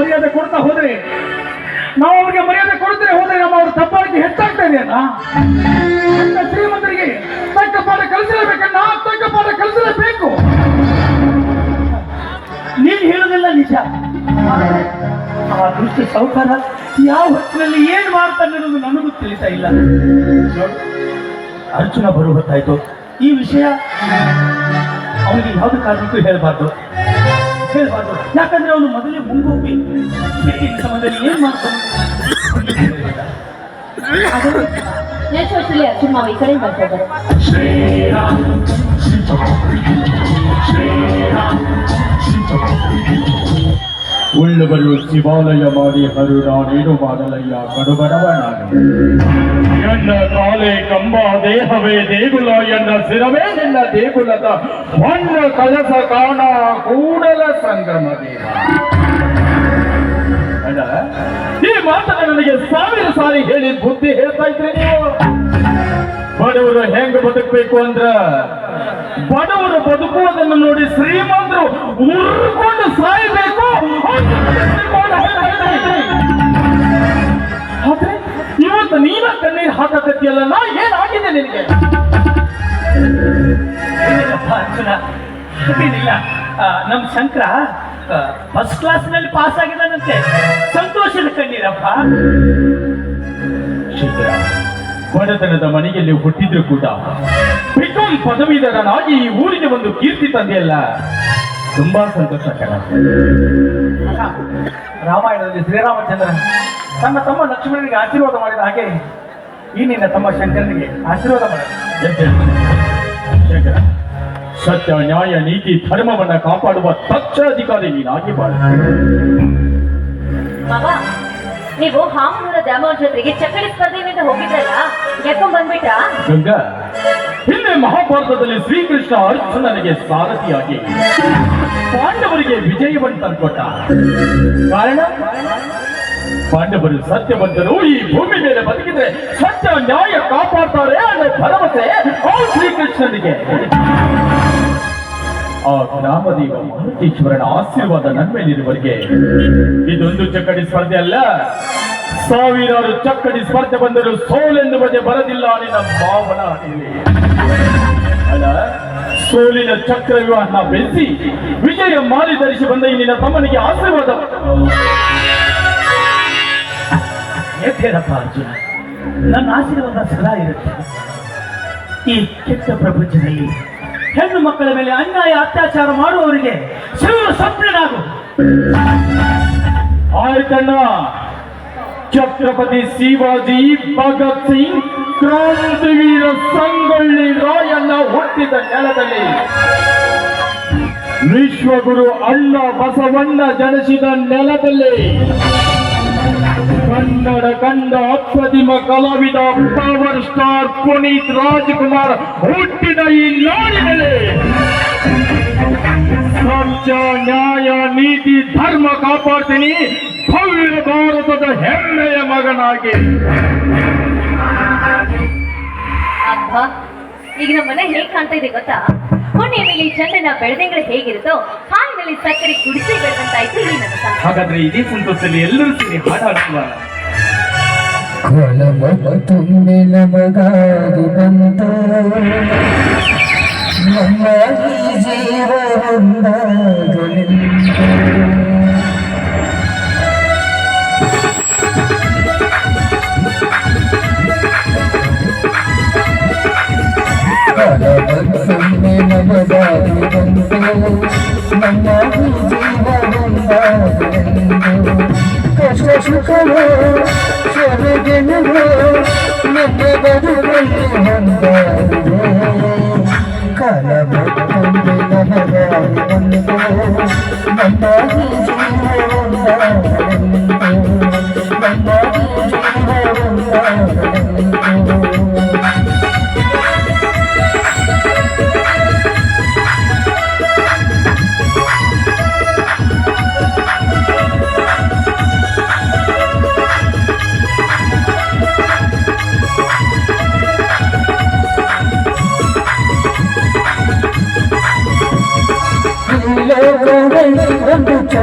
ಮರ್ಯಾದೆ ಕೊಡ್ತಾ ಹೋದ್ರೆ, ನಾವು ಅವ್ರಿಗೆ ಮರ್ಯಾದೆ ಕೊಡದೆ ಹೋದ್ರೆ ನಮ್ಮ ಅವ್ರ ತಪ್ಪಾಳಿಕೆ ಹೆಚ್ಚಾಗ್ತಾ ಅಂತ ಶ್ರೀಮಂತರಿಗೆ ತಕ್ಕ ಪಾಠ ಕಲಿಸಲೇಬೇಕನ್ನ ತಕ್ಕ ಪಾಠ ಕಲಿಸಲೇಬೇಕು ನೀನು ಹೇಳುದಿಲ್ಲ ನಿಜ. ಆ ದೃಷ್ಟಿ ಸೌಕರ್ಯ ಯಾವ ಹೊತ್ತಿನಲ್ಲಿ ಏನ್ ಮಾಡ್ತಾನೆ ಅನ್ನೋದು ನನಗೂ ತಿಳಿತಾ ಇಲ್ಲ. ಅರ್ಜುನ ಬರುವ ಹೊತ್ತಾಯ್ತು ಈ ವಿಷಯ ಅವನಿಗೆ ಯಾವ್ದು ಕಾರಣಕ್ಕೂ ಹೇಳಬಾರ್ದು. ಹೇಳಬಾರ್ದು ಯಾಕಂದ್ರೆ ಅವನು ಮೊದಲೇ ಮುಂಗೋಪಿ ಈ ಸಮಯದಲ್ಲಿ ಏನ್ ಮಾಡ್ತಾನೆ ನೆಕ್ಸ್ಟ್ ವರ್ಷದಲ್ಲಿ ಅರ್ಜುನ್ ಮಾವ ಈ ಕಡೆ ಬರ್ತಾ ಇದ್ದಾರೆ ಉಳ್ಳವರು ಶಿವಾಲಯ ಮಾಡಿ ಹರು ನಾನೇನು ಮಾಡಲಯ್ಯ ಕಡುಬಡವ ನಾನು ಎನ್ನ ಕಾಲೆ ಕಂಬ ದೇಹವೇ ದೇಗುಲ ಎನ್ನ ಶಿರವೇ ನಿನ್ನ ದೇಗುಲದ ಹೊನ್ನ ಕಲಸ ಕಾಣ ಕೂಡಲ ಸಂಗಮ ದೇವ ಅಣ್ಣ, ಈ ಮಾತನ್ನ ನನಗೆ ಸಾವಿರ ಸಾರಿ ಹೇಳಿ ಬುದ್ಧಿ ಹೇಳ್ತಾ ಇದ್ರಿ ನೀವು ಬಡವರು ಹೆಂಗ್ ಬದುಕಬೇಕು ಅಂದ್ರ ಬಡವರು ಬದುಕುವುದನ್ನು ನೋಡಿ ಶ್ರೀಮಂತರು ಉರ್ಕೊಂಡು ಏನಿಲ್ಲ. ಆ, ನಮ್ ಶಂಕರ ಫಸ್ಟ್ ಕ್ಲಾಸ್ನಲ್ಲಿ ಪಾಸ್ ಆಗಿದ್ದಾನಂತೆ. ಸಂತೋಷದ ಕಣ್ಣೀರಪ್ಪ. ಶಂಕರ ಬಡತನದ ಮನೆಯಲ್ಲಿ ಹುಟ್ಟಿದ್ರು ಕೂಡ ಬಿಕಾಂ ಪದವೀಧರನಾಗಿ ಈ ಊರಿಗೆ ಒಂದು ಕೀರ್ತಿ ತಂದೆಯಲ್ಲ. ತುಂಬಾ ಸಂತೋಷಕರ ರಾಮಾಯಣದಲ್ಲಿ ಶ್ರೀರಾಮಚಂದ್ರ ತನ್ನ ತಮ್ಮ ಲಕ್ಷ್ಮಣನಿಗೆ ಆಶೀರ್ವಾದ ಮಾಡಿದ ಹಾಗೆ ಈ ನಿನ್ನ ತಮ್ಮ ಶಂಕರನಿಗೆ ಆಶೀರ್ವಾದ ಮಾಡಿದ ಶಂಕರ ಸತ್ಯ ನ್ಯಾಯ ನೀತಿ ಧರ್ಮವನ್ನ ಕಾಪಾಡುವ ತಕ್ಷ ಅಧಿಕಾರಿ ನೀನಾಗಿ ಬಾಳ. ನೀವು ಹಾಮನೂರ ದ್ಯಾಮವ್ರ ಜೊತೆಗೆ ಚಕ್ಕಡಿ ಸ್ಪರ್ಧೆಯಿಂದ ಹೋಗಿದ್ರಲ್ಲ ಯಾಕೊಂಡ್ ಬಂದ್ಬಿಟ್ರಾ? ಗಂಗಾ ಹಿಂದೆ ಮಹಾಭಾರತದಲ್ಲಿ ಶ್ರೀಕೃಷ್ಣ ಅರ್ಜುನನಿಗೆ ಸಾರಥಿಯಾಗಿ ಪಾಂಡವರಿಗೆ ವಿಜಯವನ್ನು ತಂದುಕೊಟ್ಟ. ಕಾರಣ? ಪಾಂಡವರು ಸತ್ಯವಂತರು ಈ ಭೂಮಿ ಮೇಲೆ ಬದುಕಿದ್ರೆ ಸತ್ಯ ನ್ಯಾಯ ಕಾಪಾಡ್ತಾರೆ ಅನ್ನೋ ಭರವಸೆ ಶ್ರೀಕೃಷ್ಣನಿಗೆ. ಆ ಗ್ರಾಮದೇವ ಮಹಂತೇಶ್ವರನ ಆಶೀರ್ವಾದ ನನ್ನ ಮೇಲಿರುವವರಿಗೆ. ಇದೊಂದು ಚಕ್ಕಡಿ ಸ್ಪರ್ಧೆ ಅಲ್ಲ. ಸಾವಿರಾರು ಚಕ್ಕಡಿ ಸ್ಪರ್ಧೆ ಬಂದರೂ ಸೋಲೆಂದು ಬಗೆ ಬರದಿಲ್ಲ ನಿನ್ನ ಭಾವನ. ಅಲ್ಲ, ಸೋಲಿನ ಚಕ್ರವ್ಯೂಹನ ಬೆಳೆಸಿ ವಿಜಯ ಮಾಲಿ ಧರಿಸಿ ಬಂದ ನಿನ್ನ ತಮ್ಮನಿಗೆ ಆಶೀರ್ವಾದ. ಅರ್ಜುನ, ನನ್ನ ಆಶೀರ್ವಾದ ಸದಾ ಇರುತ್ತೆ. ಈ ಕೆಟ್ಟ ಪ್ರಪಂಚದಲ್ಲಿ ಹೆಣ್ಣು ಮಕ್ಕಳ ಮೇಲೆ ಅನ್ಯಾಯ, ಅತ್ಯಾಚಾರ ಮಾಡುವವರಿಗೆ ಶಿವ ಸಂಪ್ರನಾಗು ಆಯ್ತಣ್ಣ ಛತ್ರಪತಿ ಶಿವಾಜಿ ಭಗತ್ ಸಿಂಗ್ ಕ್ರಾಂತಿವೀರ ಸಂಗೊಳ್ಳಿ ರಾಯಣ್ಣ ಹುಟ್ಟಿದ ನೆಲದಲ್ಲಿ ವಿಶ್ವಗುರು ಅಣ್ಣ ಬಸವಣ್ಣ ಜನಿಸಿದ ನೆಲದಲ್ಲಿ ಕನ್ನಡ ಕಂಡ ಅಪ್ರತಿಮ ಕಲಾವಿದ ಪವರ್ ಸ್ಟಾರ್ ಪುನೀತ್ ರಾಜ್ಕುಮಾರ್ ಹುಟ್ಟಿದ ಈ ನಾಡಿನಲ್ಲಿ. ಸತ್ಯ, ನ್ಯಾಯ, ನೀತಿ, ಧರ್ಮ ಕಾಪಾಡ್ತೀನಿ. ಭವ್ಯ ಭಾರತದ ಹೆಮ್ಮೆಯ ಮಗನಾಗಿ. ಅಬ್ಬಾ ಈಗ ನಮ್ಮ ಮನೆ ಹೇಗೆ ಕಾಣ್ತಾ ಇದೆ ಗೊತ್ತಾ? ಹುಣ್ಣಿಮೆಯಲ್ಲಿ ಚಂದನ ಬೆಳೆದಂಗಳು ಹೇಗಿರುತ್ತೋ ಹಾಲಿನಲ್ಲಿ ಸಕ್ಕರೆ ಕುಡಿಸಿ ಬೆಳೆದಂತಾಯ್ತು ಈ ನನ್ನ. ಹಾಗಾದ್ರೆ ಇದೇ ಸಂತೋಷದಲ್ಲಿ ಎಲ್ಲರೂ ಸೇರಿ ಹಾಡಾಡುವ ಕೊಲಮ ತುಂಬಿ ನಮಗಾಗಿ ಬಂತು ನಮ್ಮ ಈ ಜೀವ ಒಂದಾಗಲೆಂದು ಕೊಲಮ ತುಂಬಿ ನಮಗಾಗಿ ಬಂತು ನಮ್ಮ ಈ కష్ట సుఖము సరిగినము నిన్న బదులంత కలము నమ్మ జీవన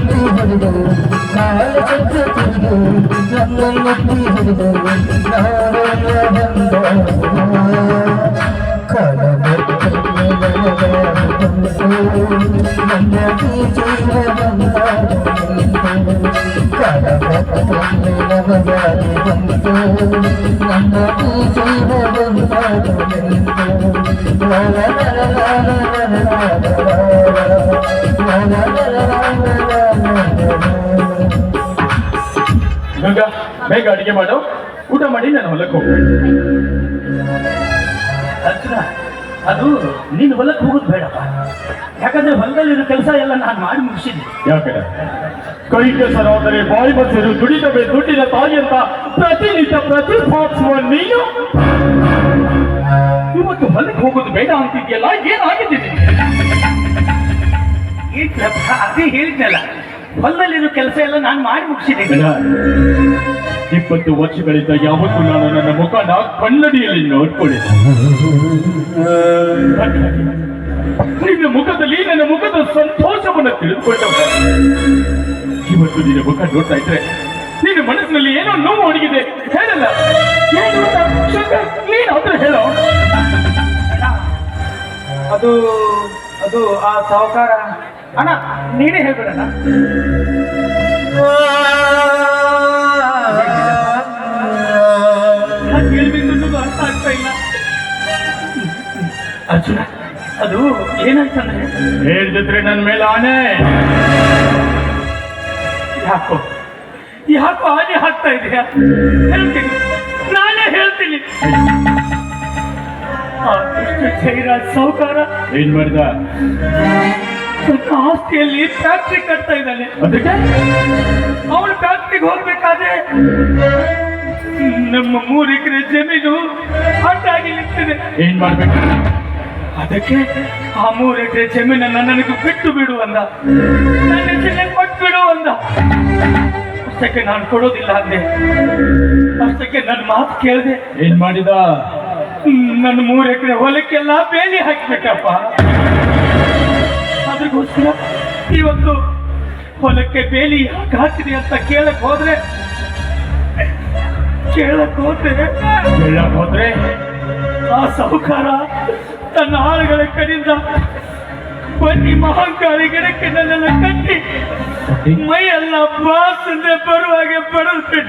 నొప్పి హరిదో నాల చెట్టు తిరుగు నన్ను నొప్పి హరిదో నారో la la la la la ಬೇಗ ಅಡಿಗೆ ಮಾಡು. ಊಟ ಮಾಡಿ ನಾನು ಹೊಲಕ್ಕೆ ಹೋಗ್ತೇನೆ. ಅರ್ಜುನ ಅದು ನೀನು ಹೊಲಕ್ಕೆ ಹೋಗೋದು ಬೇಡಪ್ಪ. ಯಾಕಂದ್ರೆ ಹೊಲದಲ್ಲಿರೋ ಕೆಲಸ ಎಲ್ಲ ನಾನು ಮಾಡಿ ಮುಗಿಸಿದ್ದೆ. ಕೈ ಕೈ ಸರೋದರೆ ಬಾಯಿ ಬಸರು ದುಡಿದವೇ ದುಡ್ಡಿನ ತಾಯಿ ಅಂತ ಪ್ರತಿನಿತ್ಯ ಪ್ರತಿಪಾದಿಸುವ ನೀನು? ಇವತ್ತು ಹೊಲಕ್ಕೆ ಹೋಗೋದು ಬೇಡ ಅಂತಿದ್ಯಲ್ಲ ಏನಾಗಿದ್ದೀನಿ ಅದೇ ಹೇಳಿದ್ನಲ್ಲ ಹೊಲದಲ್ಲಿರೋ ಕೆಲಸ ಎಲ್ಲ ನಾನು ಮಾಡಿ ಮುಗಿಸಿದೆ. ಗಂಗ, ಇಪ್ಪತ್ತು ವರ್ಷಗಳಿಂದ ಯಾವತ್ತೂ ನಾನು ನನ್ನ ಮುಖನ ಕನ್ನಡಿಯಲ್ಲಿ ನೋಡ್ಕೊಳ್ಳಿ ನಿನ್ನ ಮುಖದಲ್ಲಿ ನನ್ನ ಮುಖದ ಸಂತೋಷವನ್ನು ತಿಳಿದುಕೊಂಡವ. ಇವತ್ತು ನಿನ್ನ ಮುಖ ನೋಡ್ತಾ ಇದ್ರೆ ನಿನ್ನ ಮನಸ್ಸಿನಲ್ಲಿ ಏನೋ ನೋವು ಅಡಗಿದೆ ಹೇಳಲ್ಲ. ನೀನು ಹತ್ರ ಹೇಳೋ. ಅದು ಅದು ಆ ಸಾಹುಕಾರ ಅಣ್ಣ ನೀನೇ ಹೇಳ್ಬಿಡಣ್ಣ. ಅರ್ಥ ಆಗ್ತಾ ಇಲ್ಲ ಅರ್ಜುನ ಅದು ಏನಾಯ್ತಂದ್ರೆ ಹೇಳ್ದಿದ್ರೆ ನನ್ನ ಮೇಲೆ ಆನೆ. ಯಾಕೋ? ಯಾಕೋ ಆನೆ ಹಾಕ್ತಾ ಇದೆಯಾ? ಹೇಳ್ತೀನಿ. ನಾನೇ ಹೇಳ್ತೀನಿ. ಜೈರಾಜ್ ಸಾಹುಕಾರ ಏನ್ ಮಾಡಿದ? ಆಸ್ತಿಯಲ್ಲಿ ಫ್ಯಾಕ್ಟ್ರಿ ಕಟ್ತಾ ಇದ್ದಾನೆ. ಅದಕ್ಕೆ? ಅವನು ಫ್ಯಾಕ್ಟ್ರಿಗೆ ಹೋಗ್ಬೇಕಾದ್ರೆ ನಮ್ಮ ಮೂರು ಎಕರೆ ಜಮೀನು ಅಡ್ಡಾಗಿ ನಿಂತಿದೆ. ಏನ್ ಮಾಡ್ಬೇಕು? ಅದಕ್ಕೆ ಆ ಮೂರು ಎಕರೆ ಜಮೀನನ್ನ ನನಗೆ ಬಿಟ್ಟು ಬಿಡು ಅಂದ. ನನ್ನ ಹೆಸರೇ ಕೊಟ್ಟು ಬಿಡು ಅಂದ. ಅಷ್ಟಕ್ಕೆ ನಾನು ಕೊಡೋದಿಲ್ಲ ಅಂದೆ. ಅಷ್ಟಕ್ಕೆ ನನ್ನ ಮಾತು ಕೇಳಿದೆ. ಏನ್ ಮಾಡಿದ? ನನ್ನ ಮೂರು ಎಕರೆ ಹೊಲಕ್ಕೆಲ್ಲ ಬೇಲಿ ಹಾಕಿಬಿಟ್ಟಪ್ಪ. ಅದಕ್ಕೋಸ್ಕರ ಇವತ್ತು ಹೊಲಕ್ಕೆ ಬೇಲಿ ಯಾಕೆ ಹಾಕಿದೆ ಅಂತ ಕೇಳಕ್ ಹೋದ್ರೆ ಕೇಳಕ್ ಹೋದ್ರೆ ಕೇಳಕ್ ಹೋದ್ರೆ ಆ ಸಾಹುಕಾರ ತನ್ನ ಆಳುಗಳ ಕಡೆಯಿಂದ ಬನ್ನಿ ಮಹಾಂಕಾಳಿ ಗಿಡಕ್ಕೆ ನನ್ನೆಲ್ಲ ಕಟ್ಟಿ ಮೈಯೆಲ್ಲ ಬಾಸನೆ ಬರುವಾಗೆ ಬಡದು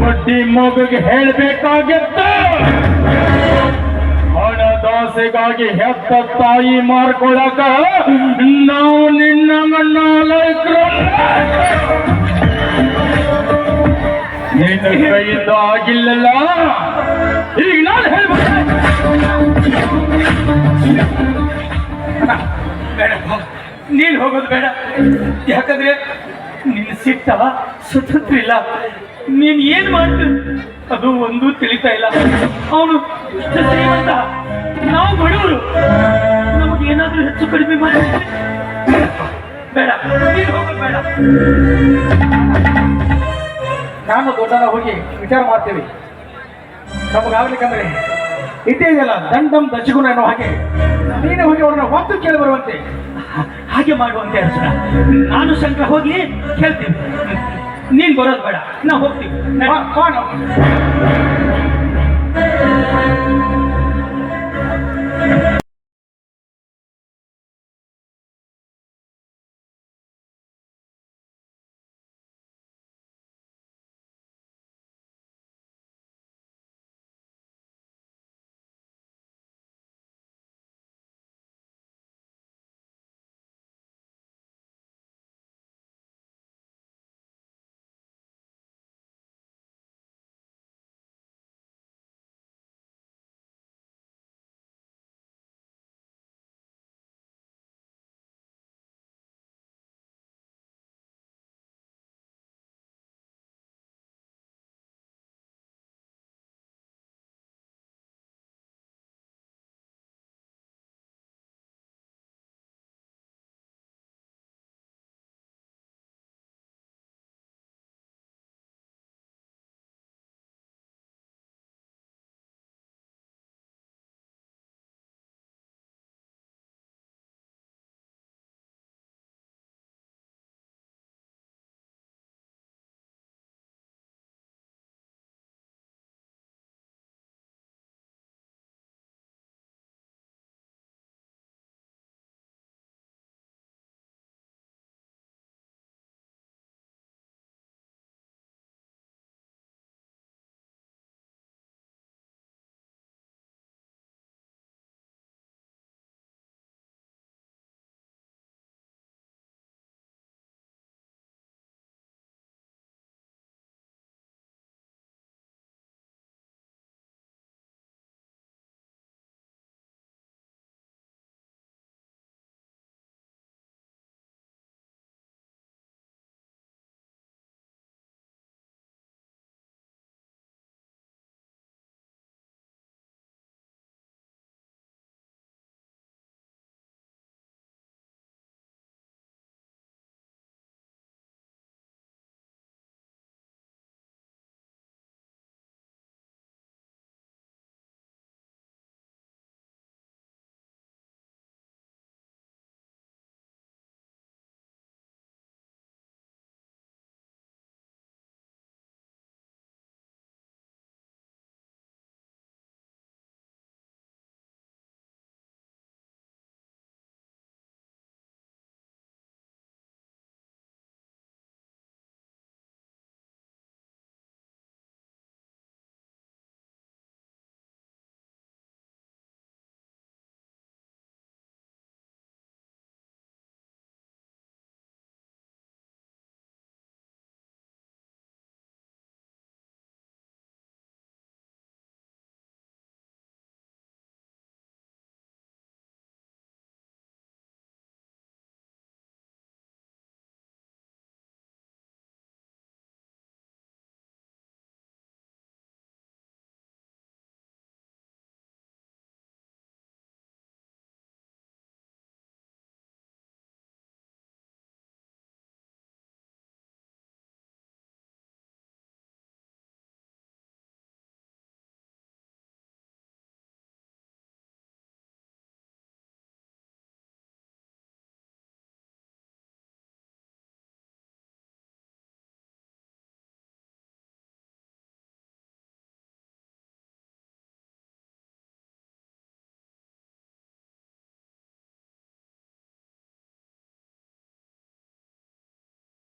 ಪಟ್ಟಿ ಮಗುಗೆ ಹೇಳ್ಬೇಕಾಗಿತ್ತ? ಹಣದಾಸೆಗಾಗಿ ಹೆತ್ತ ತಾಯಿ ಮಾರ್ಕೊಳಕ ನಾವು ನಿನ್ನ ಮಣ್ಣಾಲಯಕ್ರು ನಿನ್ನ ಕೈಯಿಂದ ಆಗಿಲ್ಲಲ್ಲ? ಈಗ ನಾನು ಹೇಳ್ಬೇಕು. ಬೇಡ ನೀನು ಹೋಗೋದು ಬೇಡ. ಯಾಕಂದ್ರೆ ನಿನ್ನ ಸಿಟ್ಟ ಸುತ್ತಿಲ್ಲ ನೀನ್ ಏನ್ ಮಾಡ್ತೀನಿ ಅದು ಒಂದು ತಿಳಿತಾ ಇಲ್ಲ. ಅವನು ಶ್ರೀಮಂತ. ನಾವು ಬಡವರು. ನಮಗೆ ಏನಾದ್ರೂ ಹೆಚ್ಚು ಕಡಿಮೆ ಮಾಡಿ ಬೇಡ. ನೀನ್ ಬೇಡ. ನಾನು ದೊಡ್ಡನ ಹೋಗಿ ವಿಚಾರ ಮಾಡ್ತೀವಿ. ನಮಗಾಗ್ಲಿಕ್ಕಂದ್ರೆ ಇದ್ದೇ ಇದೆಯಲ್ಲ ದಂಡಂ ದಶಗುಣ ಅನ್ನೋ ಹಾಗೆ. ನೀನೇ ಹೋಗಿ ಅವ್ರನ್ನ ಒತ್ತು ಕೇಳಿ ಬರುವಂತೆ. ಹಾಗೆ ಮಾಡುವಂತೆ ಅರ್ಜುನ. ನಾನು ಸಂಕ ಹೋಗಿ ಕೇಳ್ತೀನಿ. ನೀನ್ ಬರೋದು ಬೇಡ. ನಾ ಹೋಗ್ತೀವಿ